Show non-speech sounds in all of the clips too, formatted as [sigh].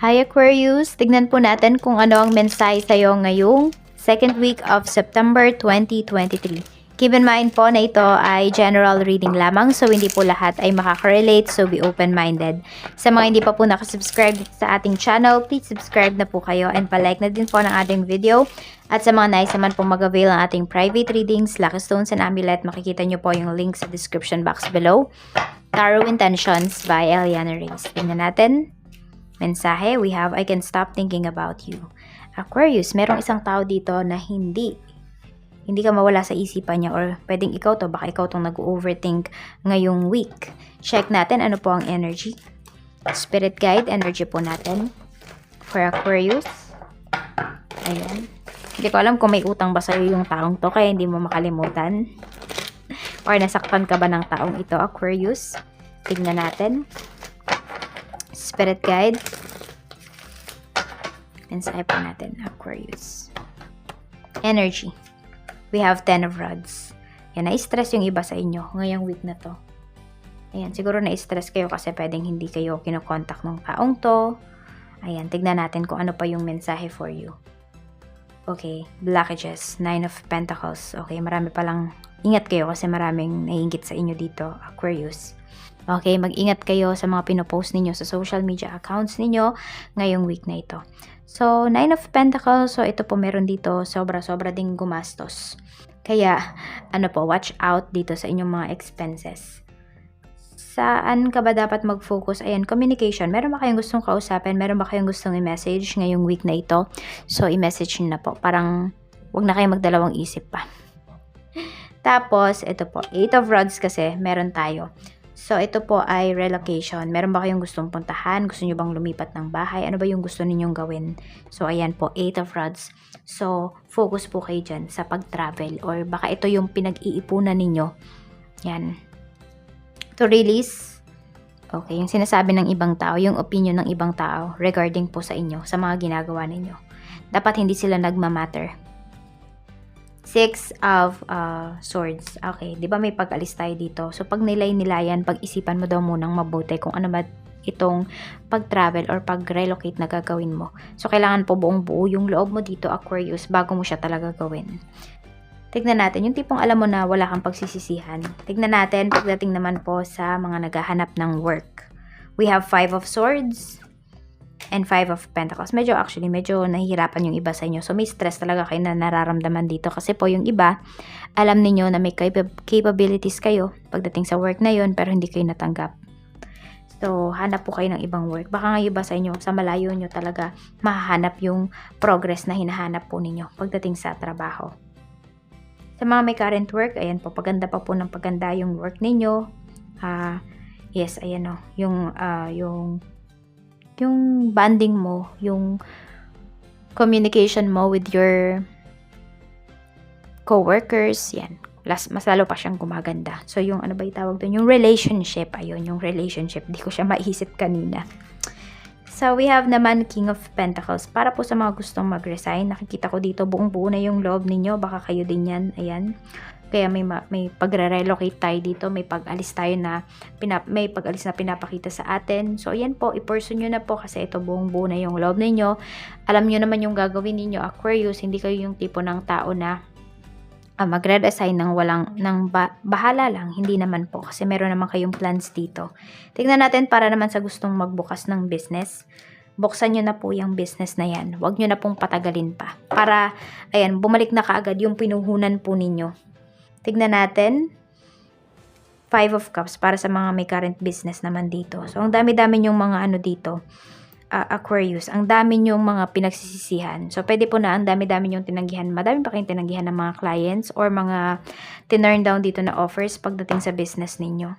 Hi Aquarius! Tignan po natin kung ano ang mensahe sa'yo ngayong second week of September 2023. Keep in mind po na ito ay general reading lamang so hindi po lahat ay makaka-relate so be open-minded. Sa mga hindi pa po nakasubscribe sa ating channel, please subscribe na po kayo and palike na din po ng ating video. At sa mga nais naman po mag-avail ng ating private readings, Lucky Stones and Amulet, makikita nyo po yung link sa description box below. Tarot Intentions by Eliana Reyes. Tingnan natin. Mensahe, we have, I can stop thinking about you. Aquarius, merong isang tao dito na hindi hindi ka mawala sa isipan niya or pwedeng ikaw to, baka ikaw tong nag-overthink ngayong week. Check natin ano po ang energy. Spirit guide, energy po natin for Aquarius. Ayan. Hindi ko alam kung may utang ba sa'yo yung taong to, kaya hindi mo makalimutan. [laughs] Or nasaktan ka ba ng taong ito, Aquarius? Tignan natin. Spirit guide. Mensahe po natin, Aquarius. Energy. We have 10 of rods. Yan, na-stress yung iba sa inyo ngayong week na to. Ayan, siguro na-stress kayo kasi pwedeng hindi kayo kinokontak ng taong to. Ayan, tignan natin kung ano pa yung mensahe for you. Okay, blockages, Nine of Pentacles. Okay, marami palang ingat kayo kasi maraming naiingit sa inyo dito, Aquarius. Okay, mag-ingat kayo sa mga pinopost ninyo sa social media accounts ninyo ngayong week na ito. So, Nine of Pentacles, so ito po meron dito, sobra-sobra ding gumastos. Kaya, ano po, watch out dito sa inyong mga expenses. Saan ka ba dapat mag-focus? Ayan, communication. Meron ba kayong gustong kausapin? Meron ba kayong gustong i-message ngayong week na ito? So, i-message na po. Parang, wag na kayong magdalawang isip pa. [laughs] Tapos, ito po, 8 of rods kasi, meron tayo. So, ito po ay relocation. Meron ba kayong gustong puntahan? Gusto nyo bang lumipat ng bahay? Ano ba yung gusto ninyong gawin? So, ayan po, 8 of rods. So, focus po kayo dyan sa pag-travel or baka ito yung pinag-iipunan ninyo. Yan. To release, okay, yung sinasabi ng ibang tao, yung opinion ng ibang tao regarding po sa inyo, sa mga ginagawa ninyo. Dapat hindi sila nagmamatter. Six of uh, swords. Okay, di ba may pag-alis tayo dito? So, pag nilay-nilayan, pag-isipan mo daw munang mabuti kung ano ba itong pag-travel or pag-relocate na gagawin mo. So, kailangan po buong buo yung loob mo dito, Aquarius, bago mo siya talaga gawin. Tignan natin, yung tipong alam mo na wala kang pagsisisihan. Tignan natin, pagdating naman po sa mga naghahanap ng work. We have five of swords, and Five of Pentacles. Medyo actually, medyo nahihirapan yung iba sa inyo. So, may stress talaga kayo na nararamdaman dito. Kasi po yung iba, alam niyo na may cap- capabilities kayo pagdating sa work na yon pero hindi kayo natanggap. So, hanap po kayo ng ibang work. Baka nga iba sa inyo, sa malayo nyo talaga mahahanap yung progress na hinahanap po ninyo pagdating sa trabaho. Sa mga may current work, ayan po, paganda pa po ng paganda yung work ninyo. Ah, yes, ayan o, yung, ah, yung yung bonding mo, yung communication mo with your co-workers, yan. Las, mas lalo pa siyang gumaganda. So, yung ano ba itawag doon? Yung relationship. Ayun, yung relationship. Di ko siya maisip kanina. So, we have naman King of Pentacles. Para po sa mga gustong mag-resign, nakikita ko dito buong buo na yung loob ninyo. Baka kayo din yan. Ayan. Kaya may, may pagre-relocate tayo dito, may pag-alis tayo na, pinap, may pag-alis na pinapakita sa atin. So, ayan po, i-person nyo na po kasi ito buong buo na yung loob ninyo. Alam nyo naman yung gagawin ninyo, Aquarius, hindi kayo yung tipo ng tao na uh, magre-resign ng walang, ng ba, bahala lang. Hindi naman po kasi meron naman kayong plans dito. Tignan natin para naman sa gustong magbukas ng business buksan nyo na po yung business na yan. Huwag nyo na pong patagalin pa. Para, ayan, bumalik na kaagad yung pinuhunan po ninyo. Tignan natin. Five of Cups para sa mga may current business naman dito. So, ang dami-dami yung mga ano dito. Uh, Aquarius. Ang dami yung mga pinagsisisihan. So, pwede po na ang dami-dami yung tinanggihan. Madami pa kayong tinanggihan ng mga clients or mga tinurn down dito na offers pagdating sa business ninyo.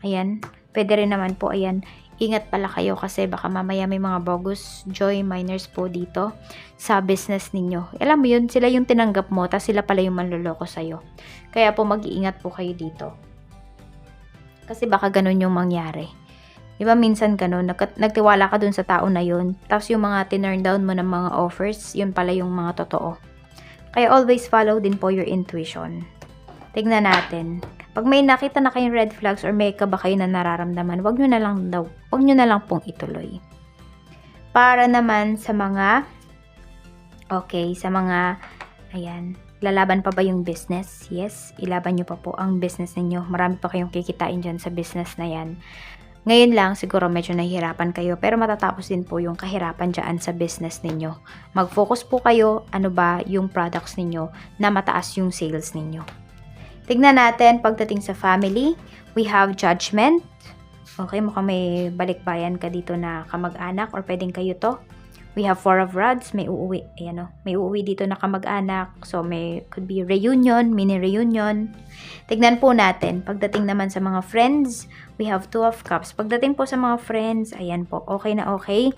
Ayan. Pwede rin naman po, ayan, ingat pala kayo kasi baka mamaya may mga bogus joy miners po dito sa business ninyo. Alam mo yun, sila yung tinanggap mo, tapos sila pala yung manloloko sa'yo. Kaya po mag-iingat po kayo dito. Kasi baka ganun yung mangyari. Di ba minsan ganun, nag- nagtiwala ka dun sa tao na yun, tapos yung mga tinurn down mo ng mga offers, yun pala yung mga totoo. Kaya always follow din po your intuition. Tignan natin. Pag may nakita na kayong red flags or may kaba kayo na nararamdaman, wag nyo na lang daw, wag nyo na lang pong ituloy. Para naman sa mga, okay, sa mga, ayan, lalaban pa ba yung business? Yes, ilaban nyo pa po ang business ninyo. Marami pa kayong kikitain dyan sa business na yan. Ngayon lang, siguro medyo nahihirapan kayo, pero matatapos din po yung kahirapan dyan sa business ninyo. Mag-focus po kayo, ano ba yung products ninyo na mataas yung sales ninyo. Tignan natin, pagdating sa family, we have judgment. Okay, mukhang may balikbayan ka dito na kamag-anak or pwedeng kayo to. We have four of rods, may uuwi. Ayan o, may uuwi dito na kamag-anak. So, may could be reunion, mini reunion. Tignan po natin. Pagdating naman sa mga friends, we have two of cups. Pagdating po sa mga friends, ayan po, okay na okay.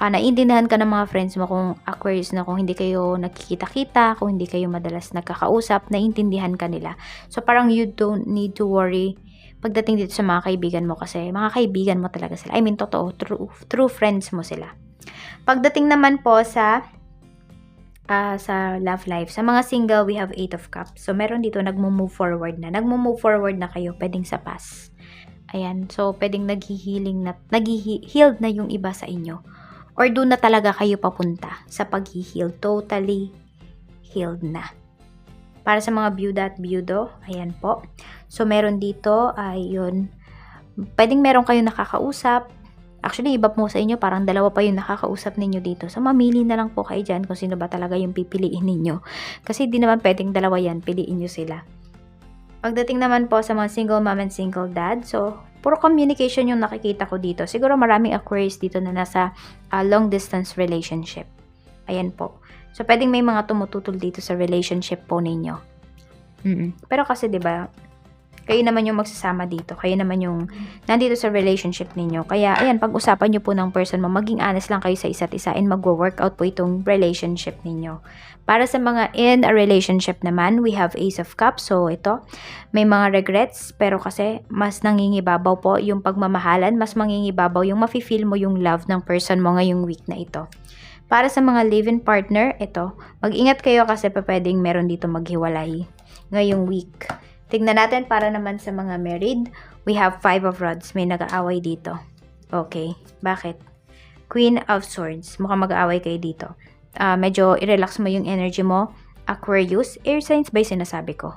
Uh, naiintindihan ka ng mga friends mo kung Aquarius na kung hindi kayo nagkikita-kita, kung hindi kayo madalas nagkakausap, naiintindihan ka nila. So, parang you don't need to worry pagdating dito sa mga kaibigan mo kasi mga kaibigan mo talaga sila. I mean, totoo, true, true friends mo sila. Pagdating naman po sa uh, sa love life, sa mga single, we have eight of cups. So, meron dito nagmo-move forward na. Nagmo-move forward na kayo, pwedeng sa past. Ayan, so pwedeng naghi-healing na, naghi-healed na yung iba sa inyo. Or doon na talaga kayo papunta sa pag-heal. Totally healed na. Para sa mga byuda at byudo, ayan po. So, meron dito, ayun, pwedeng meron kayong nakakausap, Actually, iba po sa inyo, parang dalawa pa yung nakakausap ninyo dito. So, mamili na lang po kayo dyan kung sino ba talaga yung pipiliin ninyo. Kasi di naman pwedeng dalawa yan, piliin nyo sila. Pagdating naman po sa mga single mom and single dad, so, puro communication yung nakikita ko dito. Siguro maraming Aquarius dito na nasa uh, long distance relationship. Ayan po. So, pwedeng may mga tumututol dito sa relationship po ninyo. Mm-mm. Pero kasi, di ba, kayo naman yung magsasama dito. Kayo naman yung nandito sa relationship ninyo. Kaya, ayan, pag-usapan nyo po ng person mo, maging honest lang kayo sa isa't isa and magwo-workout po itong relationship ninyo. Para sa mga in a relationship naman, we have Ace of Cups. So, ito, may mga regrets, pero kasi mas nangingibabaw po yung pagmamahalan, mas mangingibabaw yung mafe-feel mo yung love ng person mo ngayong week na ito. Para sa mga live-in partner, ito, mag-ingat kayo kasi pa pwedeng meron dito maghiwalay ngayong week. Tignan natin para naman sa mga married. We have five of rods. May nag-aaway dito. Okay. Bakit? Queen of Swords. Mukhang mag-aaway kayo dito. Uh, medyo i-relax mo yung energy mo. Aquarius. Air signs ba yung sinasabi ko?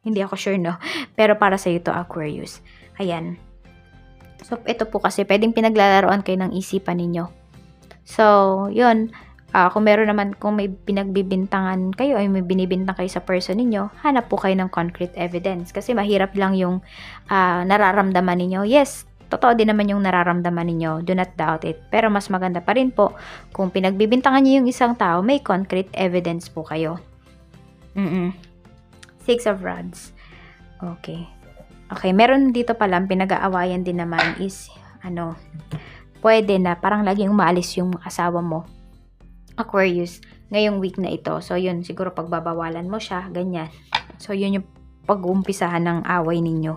Hindi ako sure, no? [laughs] Pero para sa to Aquarius. Ayan. So, ito po kasi, pwedeng pinaglalaroan kayo ng isipan ninyo. So, yun uh, kung meron naman, kung may pinagbibintangan kayo ay may binibintang kayo sa person ninyo, hanap po kayo ng concrete evidence. Kasi mahirap lang yung uh, nararamdaman ninyo. Yes, totoo din naman yung nararamdaman ninyo. Do not doubt it. Pero mas maganda pa rin po kung pinagbibintangan niyo yung isang tao, may concrete evidence po kayo. Mm-mm. Six of Rods. Okay. Okay, meron dito palang pinag-aawayan din naman is, ano, pwede na parang laging umaalis yung asawa mo Aquarius ngayong week na ito. So, yun, siguro pagbabawalan mo siya, ganyan. So, yun yung pag-uumpisahan ng away ninyo.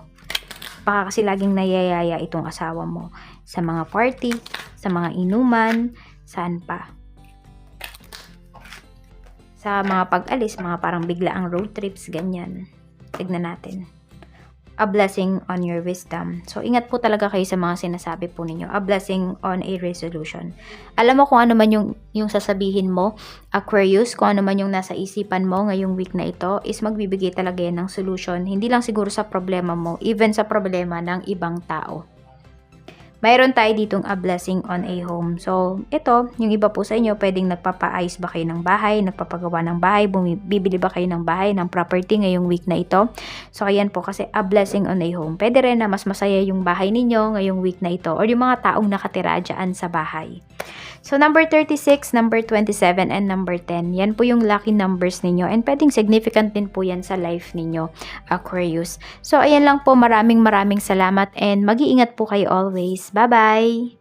Baka kasi laging nayayaya itong asawa mo sa mga party, sa mga inuman, saan pa. Sa mga pag-alis, mga parang bigla ang road trips, ganyan. Tignan natin a blessing on your wisdom. So, ingat po talaga kayo sa mga sinasabi po ninyo. A blessing on a resolution. Alam mo kung ano man yung, yung sasabihin mo, Aquarius, kung ano man yung nasa isipan mo ngayong week na ito, is magbibigay talaga yan ng solution. Hindi lang siguro sa problema mo, even sa problema ng ibang tao mayroon tayo ditong a blessing on a home. So, ito, yung iba po sa inyo, pwedeng nagpapaayos ba kayo ng bahay, nagpapagawa ng bahay, bibili ba kayo ng bahay, ng property ngayong week na ito. So, ayan po kasi a blessing on a home. Pwede rin na mas masaya yung bahay ninyo ngayong week na ito or yung mga taong nakatira dyan sa bahay. So, number 36, number 27, and number 10. Yan po yung lucky numbers ninyo. And pwedeng significant din po yan sa life ninyo, Aquarius. So, ayan lang po. Maraming maraming salamat and mag-iingat po kayo always. Bye-bye!